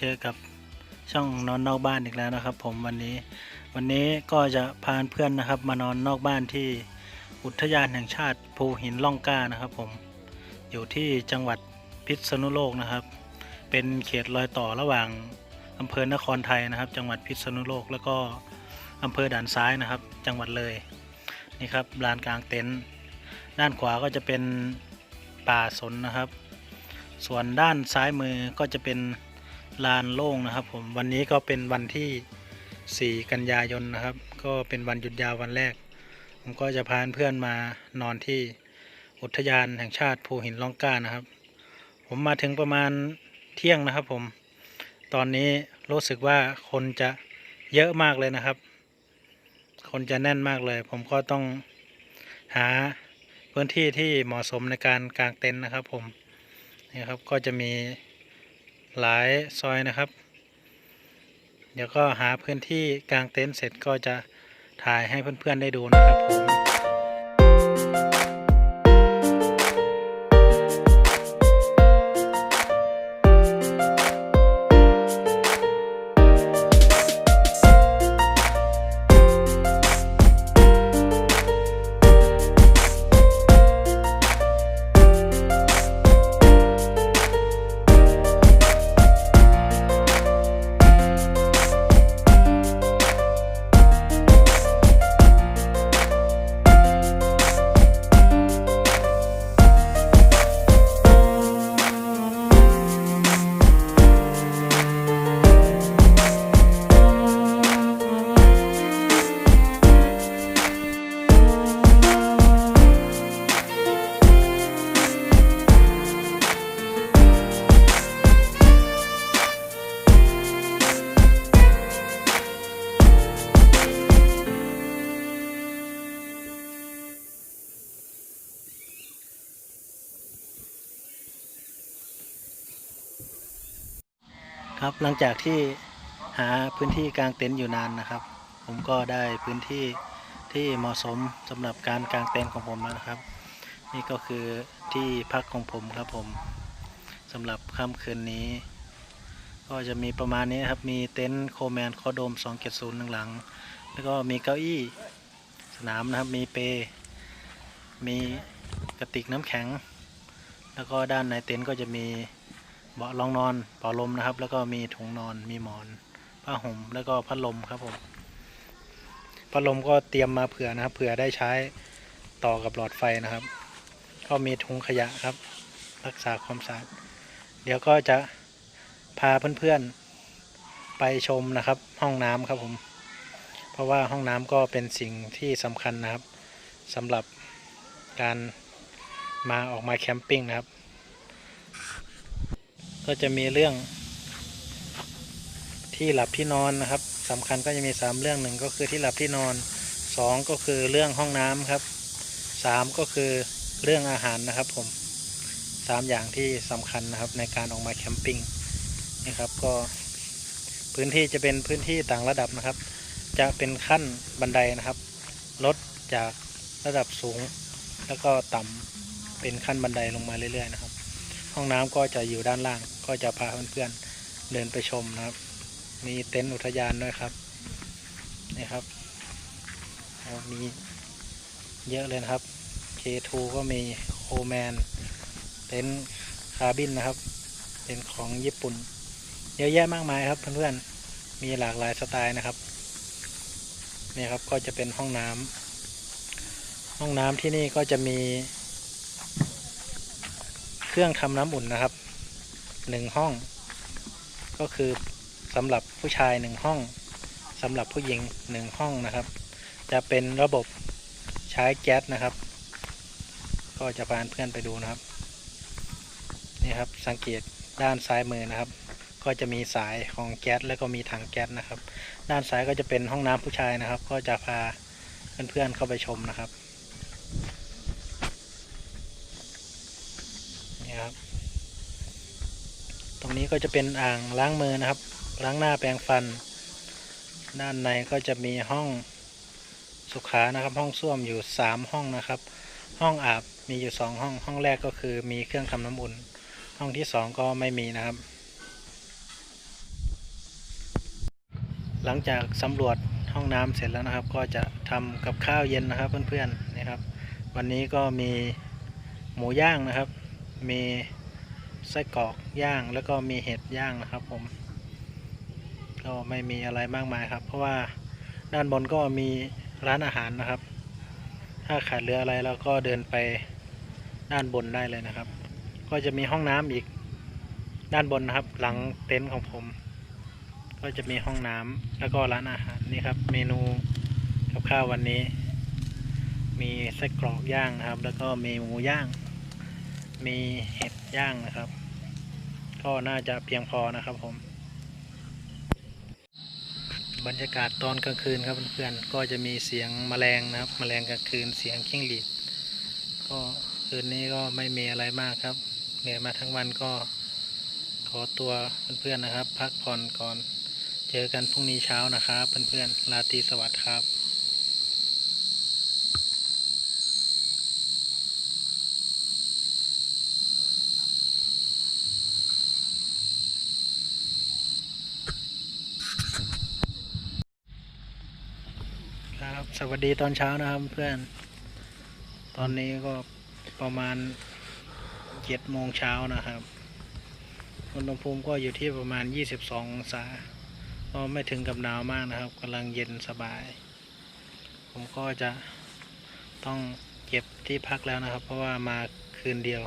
เจอกับช่องนอนนอกบ้านอีกแล้วนะครับ ผมวันนี้ วันนี้ก็จะพาเพื่อนนะครับ มานอนนอกบ้านที่อุทยานแห่งชาติภูหินล่องกล้านะครับ ผมอยู่ที่จังหวัดพิษณุโลกนะครับ เป็นเขตรอยต่อระหว่างอำเภอนครไทยนะครับ จังหวัดพิษณุโลก แล้วก็อำเภอด่านซ้ายนะครับ จังหวัดเลยนี่ครับลานกลางเต็นท์ด้านขวาก็จะเป็นป่าสนนะครับ ส่วนด้านซ้ายมือก็จะเป็น ลานโล่งนะครับ ผมวันนี้ก็เป็นวันที่ 4 กันยายนนะครับ ก็เป็นวันหยุดยาววันแรก ผมก็จะพาเพื่อนมานอนที่อุทยานแห่งชาติภูหินล่องกล้านะครับ ผมมาถึงประมาณเที่ยงนะครับ ผมตอนนี้รู้สึกว่าคนจะเยอะมากเลยนะครับ คนจะแน่นมากเลย ผมก็ต้องหาพื้นที่ที่เหมาะสมในการกางเต็นท์นะครับ ผมนี่ครับก็จะมี หลายซอยนะครับ เดี๋ยวก็หาพื้นที่กลางเต็นท์เสร็จก็จะถ่ายให้เพื่อนๆได้ดูนะครับผม ครับ หลังจากที่หาพื้นที่กางเต็นท์อยู่นานนะครับ ผมก็ได้พื้นที่ที่เหมาะสมสำหรับการกางเต็นท์ของผมแล้วนะครับ นี่ก็คือที่พักของผมครับผมสำหรับค่ำคืนนี้ ก็จะมีประมาณนี้ครับมีเต็นท์โคแมนคอโดม 2 7 0หนึ่งหลัง แล้วก็มีเก้าอี้สนามนะครับมีเป มีกระติกน้ำแข็ง แล้วก็ด้านในเต็นท์ก็จะมี เบาะรองนอนเป่าลมนะครับ แล้วก็มีถุงนอนมีหมอนผ้าห่มแล้วก็พัดลมครับผมพัดลมก็เตรียมมาเผื่อนะครับ เผื่อได้ใช้ต่อกับหลอดไฟนะครับ ก็มีถุงขยะครับ รักษาความสะอาดเดี๋ยวก็จะพาเพื่อนๆไปชมนะครับ ห้องน้ำครับผม เพราะว่าห้องน้ำก็เป็นสิ่งที่สำคัญนะครับสำหรับการมาออกมาแคมปิ้งนะครับ ก็จะมีเรื่อง ที่หลับที่นอนนะครับสำคัญก็จะมีสามเรื่องหนึ่งก็คือที่หลับที่นอนสองก็คือเรื่องห้องน้ำครับสามก็คือเรื่องอาหารนะครับผมสามอย่างที่สำคัญนะครับในการออกมาแคมปิ้งนี่ครับก็พื้นที่จะเป็นพื้นที่ต่างระดับนะครับ จะเป็นขั้นบันไดนะครับลดจากระดับสูง แล้วก็ต่ำเป็นขั้นบันไดลงมาเรื่อยๆนะครับ ห้องน้ำก็จะอยู่ด้านล่าง ก็จะพาเพื่อนๆเดินไปชมนะครับ มีเต็นท์อุทยานด้วยครับนี่ครับมีเยอะเลยนะครับ K2 ก็มีโคแมนเต็นท์คาร์บินนะครับ เป็นของญี่ปุ่น เยอะแยะมากมายครับเพื่อนๆมีหลากหลายสไตล์นะครับนี่ครับก็จะเป็นห้องน้ำห้องน้ำที่นี่ก็จะมี เครื่องทำน้ำอุ่นนะครับหนึ่งห้อง ก็คือสำหรับผู้ชายหนึ่งห้องสำหรับผู้หญิงหนึ่งห้องนะครับ จะเป็นระบบใช้แก๊สนะครับ ก็จะพาเพื่อนไปดูนะครับนี่ครับสังเกตด้านซ้ายมือนะครับ ก็จะมีสายของแก๊สแล้วก็มีถังแก๊สนะครับ ด้านซ้ายก็จะเป็นห้องน้ำผู้ชายนะครับ ก็จะพาเพื่อนๆเข้าไปชมนะครับี้ก็จะเป็นอ่างล้างมือนะครับ ล้างหน้าแปรงฟัน ด้านในก็จะมีห้องสุขานะครับ ห้องส้วมอยู่ 3 ห้องนะครับ ห้องอาบมีอยู่ 2 ห้อง ห้องแรกก็คือมีเครื่องทำน้ำอุ่น ห้องที่ 2 ก็ไม่มีนะครับ หลังจากสำรวจห้องน้ำเสร็จแล้วนะครับ ก็จะทำกับข้าวเย็นนะครับเพื่อนๆนะครับ วันนี้ก็มีหมูย่างนะครับ มี ไส้กรอกย่างแล้วก็มีเห็ดย่างนะครับ ผม ก็ไม่มีอะไรมากมายครับ เพราะว่าด้านบนก็มีร้านอาหารนะครับ ถ้าขาดเหลืออะไรเราก็เดินไปด้านบนได้เลยนะครับ ก็จะมีห้องน้ำอีกด้านบนนะครับ หลังเต็นท์ของผม ก็จะมีห้องน้ำแล้วก็ร้านอาหารนี่ครับ เมนูกับข้าววันนี้ มีไส้กรอกย่างนะครับ แล้วก็มีหมูย่าง มีเห็ดย่างนะครับ ก็น่าจะเพียงพอนะครับผม บรรยากาศตอนกลางคืนครับเพื่อนๆก็จะมีเสียงแมลงนะครับแมลงกลางคืนเสียงกิ้งหรีดก็คืนนี้ก็ไม่มีอะไรมากครับเหนื่อยมาทั้งวันก็ขอตัวเพื่อนๆนะครับ พักผ่อนก่อน เจอกันพรุ่งนี้เช้านะครับเพื่อนๆราตีสวัสดิ์ครับ ครับ สวัสดีตอนเช้านะครับเพื่อน ตอนนี้ก็ประมาณเจ็ดโมงเช้านะครับอุณหภูมิก็อยู่ที่ประมาณ 22องศาก็ไม่ถึงกับหนาวมากนะครับกำลังเย็นสบาย ผมก็จะต้องเก็บที่พักแล้วนะครับ เพราะว่ามาคืนเดียว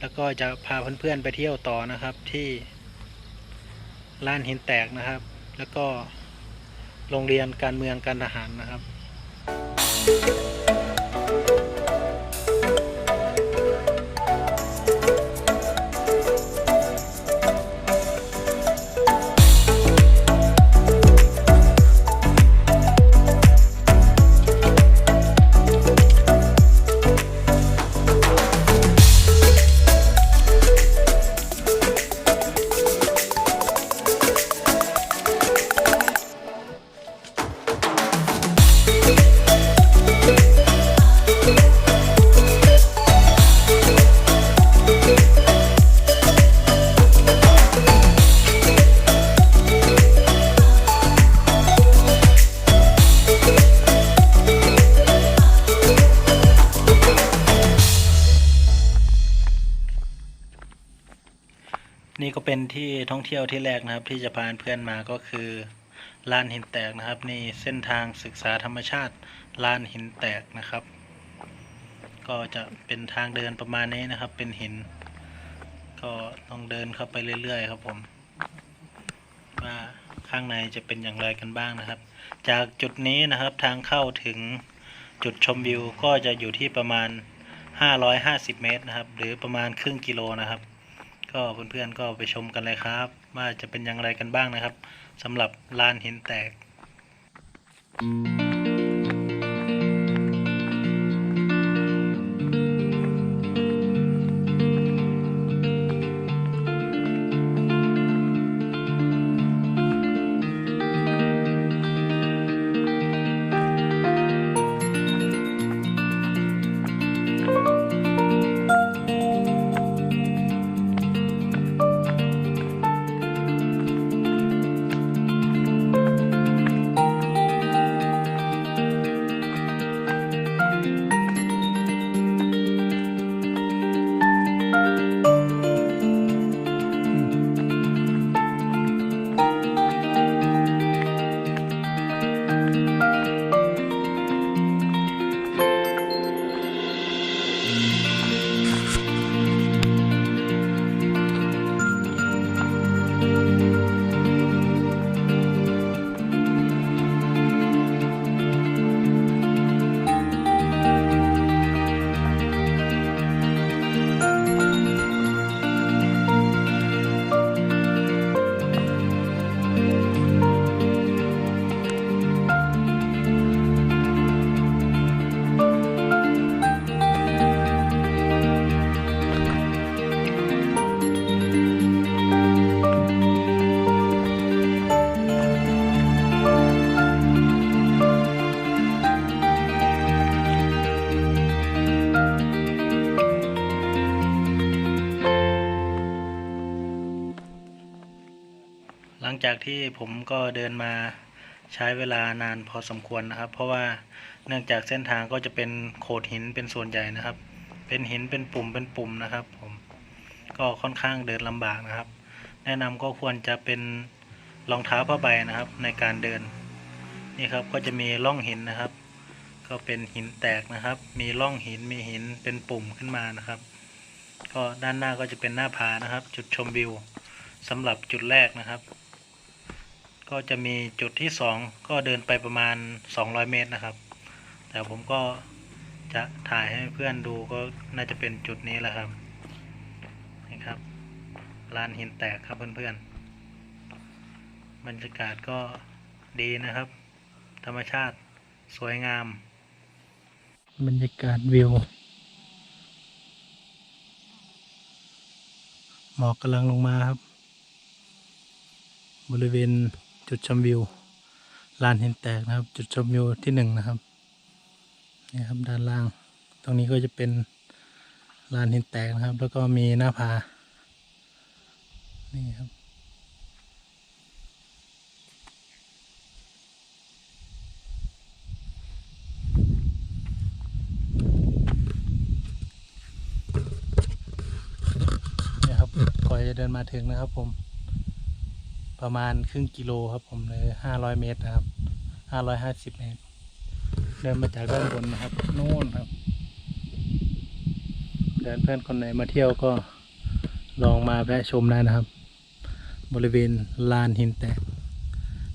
แล้วก็จะพาเพื่อนๆไปเที่ยวต่อนะครับที่ร้านหินแตกนะครับ แล้วก็ โรงเรียนการเมืองการทหารนะครับ เป็นที่ท่องเที่ยวที่แรกนะครับ ที่จะพาเพื่อนมาก็คือลานหินแตกนะครับ นี่เส้นทางศึกษาธรรมชาติลานหินแตกนะครับ ก็จะเป็นทางเดินประมาณนี้นะครับ เป็นหิน ก็ต้องเดินเข้าไปเรื่อยๆ ครับผมว่าข้างในจะเป็นอย่างไรกันบ้างนะครับ จากจุดนี้นะครับทางเข้าถึงจุดชมวิวก็จะอยู่ที่ประมาณ 550 เมตรนะครับ หรือประมาณครึ่งกิโลนะครับ ก็เพื่อนๆก็ไปชมกันเลยครับ ว่าจะเป็นอย่างไรกันบ้างนะครับสำหรับลานหินแตกห ลังจากที่ผมก็เดินมาใช้เวลานานพอสมควรนะครับ เพราะว่าเนื่องจากเส้นทางก็จะเป็นโขดหินเป็นส่วนใหญ่นะครับ เป็นหินเป็นปุ่มเป็นปุ่มนะครับ ผมก็ค่อนข้างเดินลำบากนะครับ แนะนำก็ควรจะเป็นรองเท้าผ้าใบนะครับในการเดินนี่ครับก็จะมีร่องหินนะครับ ก็เป็นหินแตกนะครับ มีร่องหินมีหินเป็นปุ่มขึ้นมานะครับ ก็ด้านหน้าก็จะเป็นหน้าผานะครับ จุดชมวิวสำหรับจุดแรกนะครับ ก็จะมีจุดที่สองก็เดินไปประมาณ 200 เมตรนะครับ แต่ผมก็จะถ่ายให้เพื่อนดูก็น่าจะเป็นจุดนี้แหละครับนี่ครับลานหินแตกครับเพื่อนๆบรรยากาศก็ดีนะครับ ธรรมชาติสวยงาม บรรยากาศวิวหมอกกำลังลงมาครับ บริเวณ จุดชมวิวลานหินแตกนะครับ จุดชมวิวที่หนึ่งนะครับนี่ครับด้านล่าง ตรงนี้ก็จะเป็นลานหินแตกนะครับ แล้วก็มีหน้าผานี่ครับก่อนจะเดินมาถึงนะครับผม ประมาณครึ่งกิโลครับผมเลยห้าร้อยเมตรนะครับห้าร้อยห้าสิบเมตร เดินมาจากด้านบนนะครับนู่นครับ เดินเพื่อนคนไหนมาเที่ยวก็ลองมาแวะชมได้นะครับ บริเวณลานหินแตก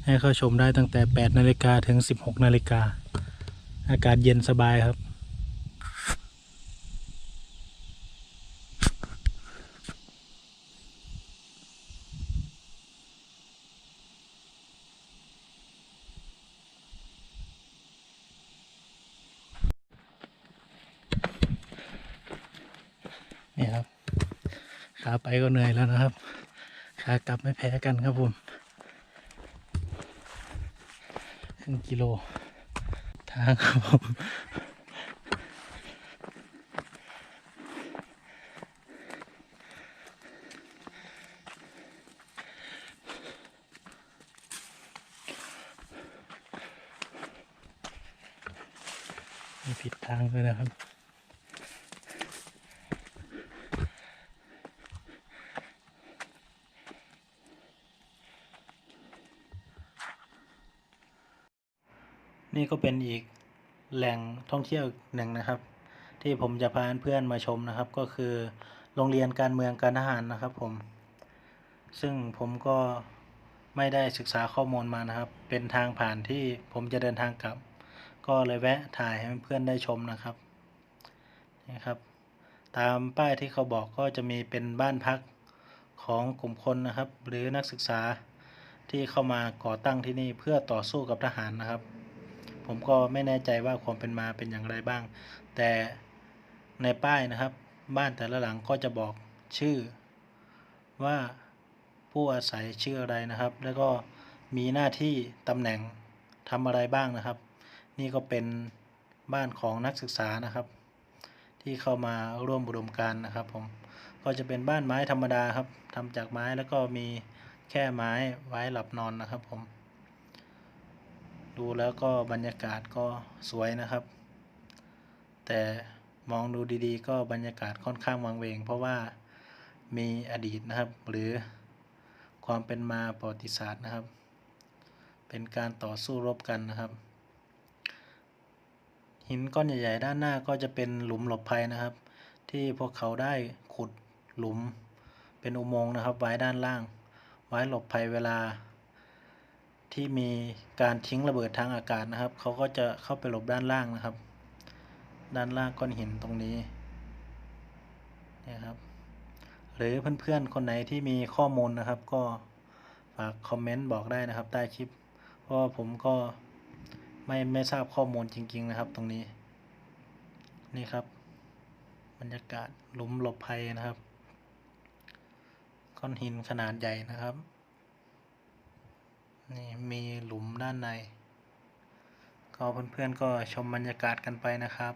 ให้เข้าชมได้ตั้งแต่ 8 นาฬิกาถึง 16 นาฬิกา อากาศเย็นสบายครับ นี่ครับ ขาไป ก็เหนื่อยแล้วนะครับขากลับไม่แพ้กันครับผมครึ่งกิโล ทางครับผมมีผิดทางด้วยนะครับ นี่ก็เป็นอีกแหล่งท่องเที่ยวหนึ่งนะครับ ที่ผมจะพาเพื่อนมาชมนะครับ ก็คือโรงเรียนการเมืองการทหารนะครับ ผม ซึ่งผมก็ไม่ได้ศึกษาข้อมูลมานะครับ เป็นทางผ่านที่ผมจะเดินทางกลับ ก็เลยแวะถ่ายให้เพื่อนได้ชมนะครับนี่ครับ ตามป้ายที่เขาบอกก็จะมีเป็นบ้านพักของกลุ่มคนนะครับ หรือนักศึกษาที่เข้ามาก่อตั้งที่นี่เพื่อต่อสู้กับทหารนะครับ ผมก็ไม่แน่ใจว่าความเป็นมาเป็นอย่างไรบ้าง แต่ในป้ายนะครับ บ้านแต่ละหลังก็จะบอกชื่อ ว่าผู้อาศัยชื่ออะไรนะครับ แล้วก็มีหน้าที่ตำแหน่งทำอะไรบ้างนะครับ นี่ก็เป็นบ้านของนักศึกษานะครับ ที่เข้ามาร่วมบุดมการนะครับผมก็จะเป็นบ้านไม้ธรรมดาครับทำจากไม้แล้วก็มีแค่ไม้ไว้หลับนอนนะครับผม ดูแล้วก็บรรยากาศก็สวยนะครับ แต่มองดูดีๆ ก็บรรยากาศค่อนข้างวังเวง เพราะว่ามีอดีตนะครับ หรือความเป็นมาประวัติศาสตร์นะครับ เป็นการต่อสู้รบกันนะครับ หินก้อนใหญ่ๆ ด้านหน้าก็จะเป็นหลุมหลบภัยนะครับ ที่พวกเขาได้ขุดหลุมเป็นอุโมงค์นะครับ ไว้ด้านล่าง ไว้หลบภัยเวลา ที่มีการทิ้งระเบิดทางอากาศนะครับ เขาก็จะเข้าไปหลบด้านล่างนะครับ ด้านล่างก้อนหินตรงนี้นี่ครับ หรือเพื่อนๆคนไหนที่มีข้อมูลนะครับ ก็ฝากคอมเมนต์บอกได้นะครับ ใต้คลิป เพราะว่าผมก็ไม่ไม่ทราบข้อมูลจริง ๆ นะครับ ตรงนี้ นี่ครับ บรรยากาศหลุมหลบภัยนะครับ ก้อนหินขนาดใหญ่นะครับ นี่มีหลุมด้านใน ก็เพื่อนๆก็ชมบรรยากาศกันไปนะครับ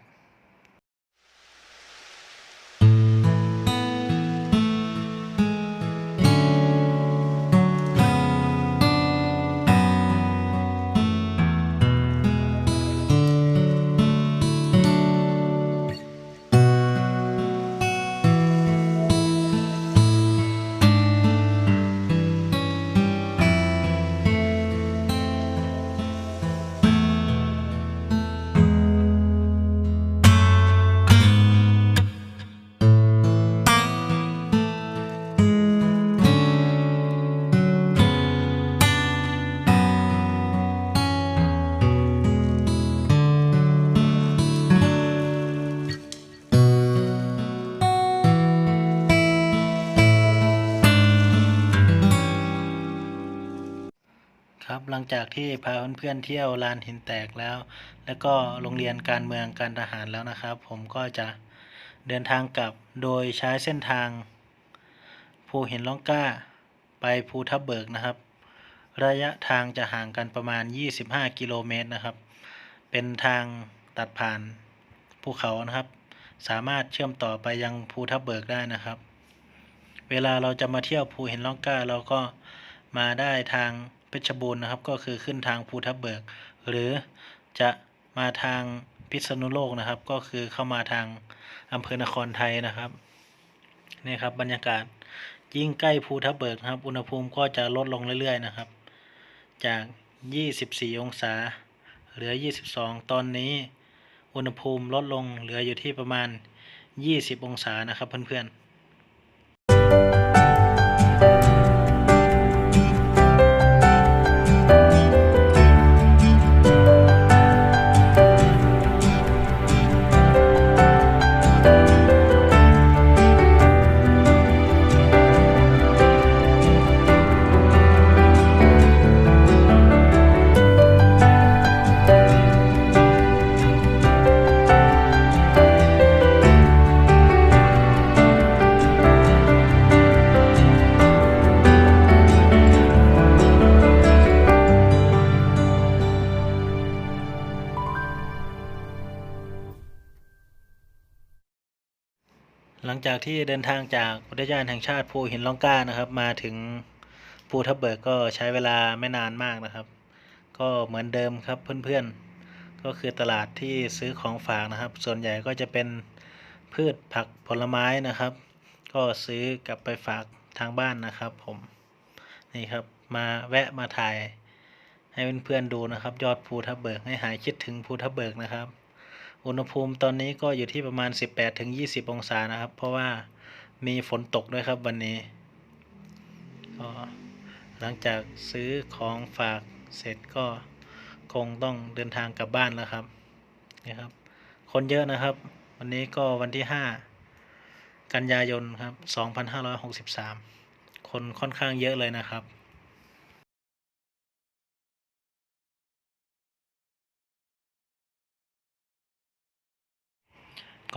หลังจากที่พาเพื่อนๆเที่ยวลานหินแตกแล้ว แล้วก็โรงเรียนการเมืองการทหารแล้วนะครับ ผมก็จะเดินทางกลับโดยใช้เส้นทาง ภูหินล่องกล้า ไปภูทับเบิกนะครับ ระยะทางจะห่างกันประมาณ 25 กิโลเมตรนะครับ เป็นทางตัดผ่านภูเขานะครับ สามารถเชื่อมต่อไปยังภูทับเบิกได้นะครับ เวลาเราจะมาเที่ยวภูหินล่องกล้าเราก็มาได้ทาง เพชรบูรณ์นะครับ ก็คือขึ้นทางภูทับเบิก หรือจะมาทางพิษณุโลกนะครับ ก็คือเข้ามาทางอำเภอนครไทยนะครับนี่ครับบรรยากาศยิ่งใกล้ภูทับเบิกนะครับ อุณหภูมิก็จะลดลงเรื่อยๆนะครับ จาก 24 องศา เหลือ 22 ตอนนี้ อุณหภูมิลดลงเหลืออยู่ที่ประมาณ 20 องศานะครับเพื่อนๆ หลังจากที่เดินทางจากอุทยานแห่งชาติภูหินล่องกล้านะครับ มาถึงภูทับเบิกก็ใช้เวลาไม่นานมากนะครับ ก็เหมือนเดิมครับเพื่อนๆ ก็คือตลาดที่ซื้อของฝากนะครับ ส่วนใหญ่ก็จะเป็นพืชผักผลไม้นะครับ ก็ซื้อกลับไปฝากทางบ้านนะครับ ผมนี่ครับมาแวะมาถ่ายให้เพื่อนๆดูนะครับ ยอดภูทับเบิกให้หายคิดถึงภูทับเบิกนะครับ อุณหภูมิตอนนี้ก็อยู่ที่ประมาณ 18ถึง20 องศานะครับ เพราะว่ามีฝนตกด้วยครับวันนี้ก็หลังจากซื้อของฝากเสร็จก็คงต้องเดินทางกลับบ้านแล้วครับนี่ครับ คนเยอะนะครับ วันนี้ก็วันที่ 5 กันยายนครับ 2563 คนค่อนข้างเยอะเลยนะครับ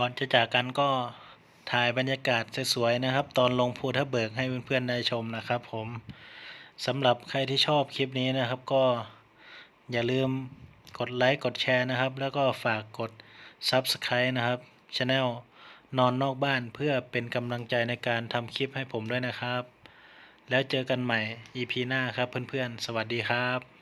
ก่อนจะจากกันก็ถ่ายบรรยากาศสวยๆนะครับ ตอนลงภูทับเบิกให้เพื่อนๆได้ชมนะครับผมสำหรับใครที่ชอบคลิปนี้นะครับ ก็อย่าลืมกดไลค์กดแชร์นะครับ แล้วก็ฝากกด Subscribe นะครับช anel นอนนอกบ้านเพื่อเป็นกำลังใจในการทำคลิปให้ผมด้วยนะครับ แล้วเจอกันใหม่ EP หน้าครับเพื่อนๆ สวัสดีครับ